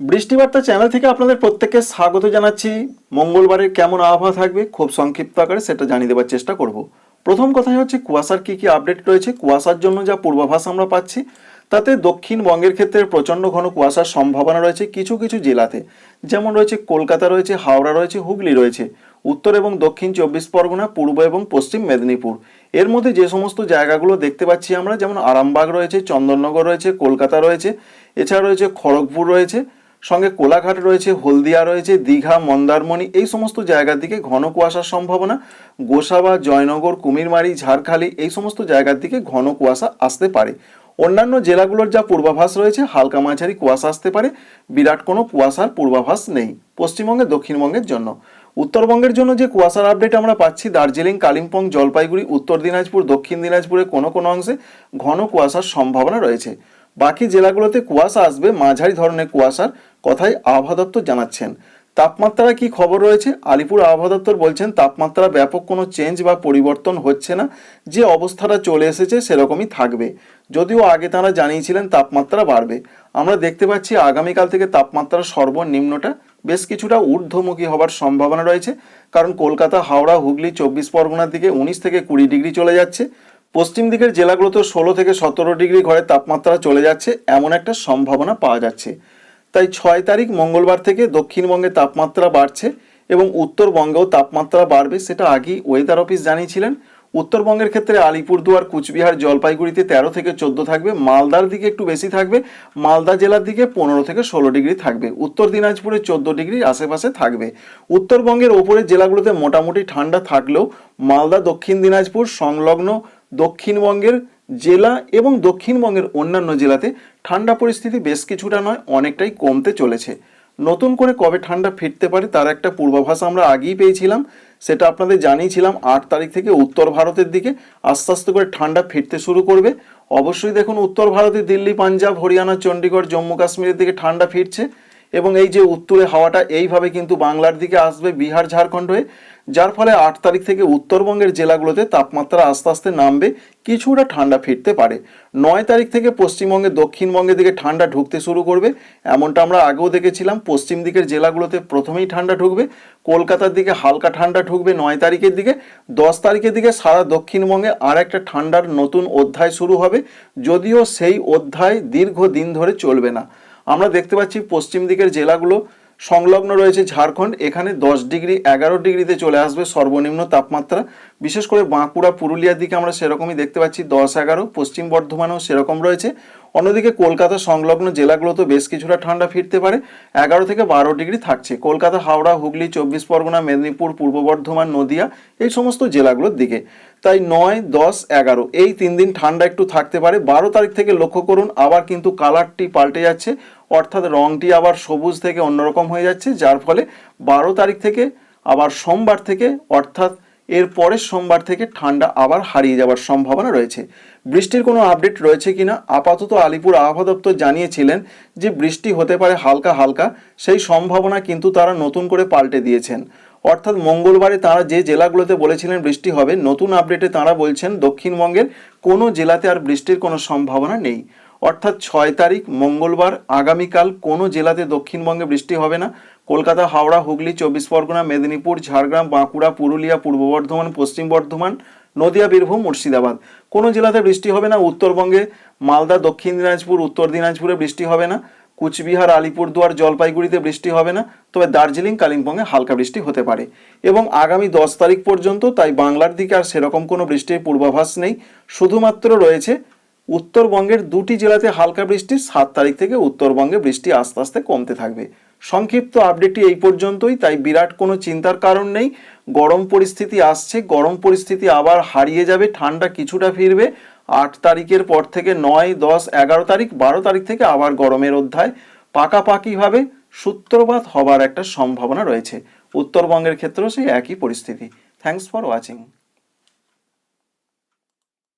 বৃষ্টিবার্তা channel থেকে আপনাদের প্রত্যেককে স্বাগত জানাচ্ছি। মঙ্গলবারের কেমন আবহাওয়া থাকবে, খুব সংক্ষিপ্ত আকারে সেটা জানিয়ে দেওয়ার চেষ্টা করব। প্রথম কথাই হচ্ছে, কুয়াশার কি কি আপডেট রয়েছে, কুয়াশার জন্য যা পূর্বাভাস আমরা পাচ্ছি, তাতে দক্ষিণবঙ্গের ক্ষেত্রে প্রচণ্ড ঘন কুয়াশার সম্ভাবনা রয়েছে কিছু কিছু জেলাতে। যেমন রয়েছে, কলকাতা রয়েছে, হাওড়া রয়েছে, হুগলি রয়েছে। উত্তর এবং দক্ষিণ চব্বিশ পরগনা, পূর্ব এবং পশ্চিম মেদিনীপুর। এর মধ্যে যে সমস্ত জায়গাগুলো দেখতে পাচ্ছি আমরা, যেমন আরামবাগ রয়েছে, চন্দননগর রয়েছে, কলকাতা রয়েছে, এছাড়া রয়েছে খড়গপুর রয়েছে সঙ্গে কোলাঘাট রয়েছে, হলদিয়া রয়েছে, দীঘা, মন্দারমণি, এই সমস্ত জায়গার দিকে ঘন কুয়াশার সম্ভাবনা। গোসাবা, জয়নগর, কুমিরমারি, ঝাড়খালি, এই সমস্ত জায়গার দিকে ঘন কুয়াশা আসতে পারে। অন্যান্য জেলাগুলোর যা পূর্বাভাস রয়েছে, হালকা মাঝারি কুয়াশা আসতে পারে। বিরাট কোনো কুয়াশার পূর্বাভাস নেই, পশ্চিমবঙ্গে, দক্ষিণবঙ্গের জন্য। উত্তরবঙ্গের জন্য যে কুয়াশার আপডেট আমরা পাচ্ছি, দার্জিলিং, কালিম্পং, জলপাইগুড়ি, উত্তর দিনাজপুর, দক্ষিণ দিনাজপুরে কোনো কোনো অংশে ঘন কুয়াশার সম্ভাবনা রয়েছে। বাকি জেলাগুলোতে কুয়াশা আসবে, মাঝারি ধরনের কুয়াশার কথাই আবহাওয়া দপ্তর জানাচ্ছেন। তাপমাত্রা কি খবর রয়েছে? আলিপুর আবহাওয়া দপ্তর বলছেন তাপমাত্রা ব্যাপক কোনো চেঞ্জ বা পরিবর্তন হচ্ছে না। যে অবস্থাটা চলে এসেছে সেরকমই থাকবে। যদিও আগে তারা জানিয়েছিলেন তাপমাত্রা বাড়বে। আমরা দেখতে পাচ্ছি আগামীকাল থেকে তাপমাত্রা সর্বনিম্নটা বেশ কিছুটা ঊর্ধ্বমুখী হবার সম্ভাবনা রয়েছে। কারণ কলকাতা, হাওড়া, হুগলি, চব্বিশ পরগনার দিকে উনিশ থেকে কুড়ি ডিগ্রি চলে যাচ্ছে। পশ্চিম দিকের জেলাগুলোতে ষোলো থেকে সতেরো ডিগ্রি ঘরে তাপমাত্রা চলে যাচ্ছে, এমন একটা সম্ভাবনা পাওয়া যাচ্ছে। তাই ছয় তারিখ মঙ্গলবার থেকে দক্ষিণবঙ্গে তাপমাত্রা বাড়ছে এবং উত্তরবঙ্গেও তাপমাত্রা বাড়বে, সেটা আগেই ওয়েদার অফিস জানিয়েছিলেন। উত্তরবঙ্গের ক্ষেত্রে আলিপুরদুয়ার, কুচবিহার, জলপাইগুড়িতে তেরো থেকে চোদ্দ থাকবে, মালদার দিকে একটু বেশি থাকবে, মালদা জেলার দিকে পনেরো থেকে ষোলো ডিগ্রি থাকবে, উত্তর দিনাজপুরে চোদ্দ ডিগ্রি আশেপাশে থাকবে। উত্তরবঙ্গের ওপরের জেলাগুলোতে মোটামুটি ঠান্ডা থাকলেও মালদা, দক্ষিণ দিনাজপুর, সংলগ্ন দক্ষিণবঙ্গের জেলা এবং দক্ষিণবঙ্গের অন্যান্য জেলাতে ঠান্ডা পরিস্থিতি বেশ কিছুটা নয়, অনেকটাই কমতে চলেছে। নতুন করে কবে ঠান্ডা ফিরতে পারে তার একটা পূর্বাভাস আমরা আগেই পেয়েছিলাম, সেটা আপনাদের জানিয়েছিলাম, আট তারিখ থেকে উত্তর ভারতের দিকে আস্তে আস্তে করে ঠান্ডা ফিরতে শুরু করবে। অবশ্যই দেখুন, উত্তর ভারতে দিল্লি, পাঞ্জাব, হরিয়ানা চণ্ডীগড় জম্মু, কাশ্মীরের দিকে ঠান্ডা ফিরছে। এবং এই যে উত্তরে হাওয়াটা এইভাবে কিন্তু বাংলার দিকে আসবে বিহার, ঝাড়খণ্ড হয়ে, যার ফলে আট তারিখ থেকে উত্তরবঙ্গের জেলাগুলোতে তাপমাত্রা আস্তে আস্তে নামবে, কিছুটা ঠান্ডা ফিরতে পারে। নয় তারিখ থেকে পশ্চিমবঙ্গে, দক্ষিণবঙ্গের দিকে ঠান্ডা ঢুকতে শুরু করবে। এমনটা আমরা আগেও দেখেছিলাম, পশ্চিম দিকের জেলাগুলোতে প্রথমেই ঠান্ডা ঢুকবে, কলকাতার দিকে হালকা ঠান্ডা ঢুকবে নয় তারিখের দিকে। দশ তারিখের দিকে সারা দক্ষিণবঙ্গে আর একটা ঠান্ডার নতুন অধ্যায় শুরু হবে, যদিও সেই অধ্যায় দীর্ঘ দিন ধরে চলবে না। আমরা দেখতে পাচ্ছি পশ্চিম দিকের জেলাগুলো সংলগ্ন রয়েছে ঝাড়খণ্ড, এখানে দশ ডিগ্রি, এগারো ডিগ্রিতে চলে আসবে সর্বনিম্ন তাপমাত্রা। বিশেষ করে বাঁকুড়া, পুরুলিয়ার দিকে আমরা সেরকমই দেখতে পাচ্ছি দশ এগারো, পশ্চিম বর্ধমানেও সেরকম রয়েছে। অন্যদিকে কলকাতা সংলগ্ন জেলাগুলোতে বেশ কিছুটা ঠান্ডা ফিরতে পারে। এগারো থেকে বারো ডিগ্রি থাকছে। কলকাতা, হাওড়া, হুগলি, চব্বিশ পরগনা, মেদিনীপুর, পূর্ব বর্ধমান, নদিয়া এই সমস্ত জেলাগুলোর দিকে। তাই নয়, দশ, এগারো এই তিন দিন ঠান্ডা একটু থাকতে পারে। বারো তারিখ থেকে লক্ষ্য করুন, আবার কিন্তু কালারটি পাল্টে যাচ্ছে। অর্থাৎ রংটি আবার সবুজ থেকে অন্যরকম হয়ে যাচ্ছে, যার ফলে বারো তারিখ থেকে, আবার সোমবার থেকে, অর্থাৎ এর পরের সোমবার থেকে ঠান্ডা আবার হারিয়ে যাওয়ার সম্ভাবনা রয়েছে। বৃষ্টির কোনো আপডেট রয়েছে কিনা? আপাতত আলিপুর আবহাওয়া দপ্তর জানিয়েছিলেন যে বৃষ্টি হতে পারে হালকা হালকা, সেই সম্ভাবনা কিন্তু তারা নতুন করে পাল্টে দিয়েছেন। অর্থাৎ মঙ্গলবারে তারা যে জেলাগুলোতে বলেছিলেন বৃষ্টি হবে, নতুন আপডেটে তারা বলছেন দক্ষিণবঙ্গের কোনো জেলাতে আর বৃষ্টির কোনো সম্ভাবনা নেই। অর্থাৎ ছয় তারিখ মঙ্গলবার, আগামীকাল কোনো জেলাতে দক্ষিণবঙ্গে বৃষ্টি হবে না। কলকাতা, হাওড়া, হুগলি, চব্বিশ পরগনা, মেদিনীপুর, ঝাড়গ্রাম, বাঁকুড়া, পুরুলিয়া, পূর্ব বর্ধমান, পশ্চিম বর্ধমান, নদিয়া, বীরভূম, মুর্শিদাবাদ। কোনো জেলাতে বৃষ্টি হবে না। উত্তরবঙ্গে মালদা, দক্ষিণ দিনাজপুর, উত্তর দিনাজপুরে বৃষ্টি হবে না। কুচবিহার, আলিপুরদুয়ার, জলপাইগুড়িতে বৃষ্টি হবে না। তবে দার্জিলিং, কালিম্পংয়ে হালকা বৃষ্টি হতে পারে। এবং আগামী দশ তারিখ পর্যন্ত তাই বাংলার দিকে আর সেরকম কোনো বৃষ্টির পূর্বাভাস নেই। শুধুমাত্র রয়েছে উত্তরবঙ্গের দুটি জেলাতে হালকা বৃষ্টি, সাত তারিখ থেকে উত্তরবঙ্গে বৃষ্টি আস্তে আস্তে কমতে থাকবে। সংক্ষিপ্ত আপডেটটি এই পর্যন্তই, তাই বিরাট কোনো চিন্তার কারণ নেই। গরম পরিস্থিতি আসছে, গরম পরিস্থিতি আবার হারিয়ে যাবে, ঠান্ডা কিছুটা ফিরবে। আট তারিখের পর থেকে নয়, দশ, এগারো তারিখ, বারো তারিখ থেকে আবার গরমের অধ্যায়। পাকাপাকিভাবে সূত্রপাত হবার একটা সম্ভাবনা রয়েছে। উত্তরবঙ্গের ক্ষেত্রেও সেই একই পরিস্থিতি। Thanks for watching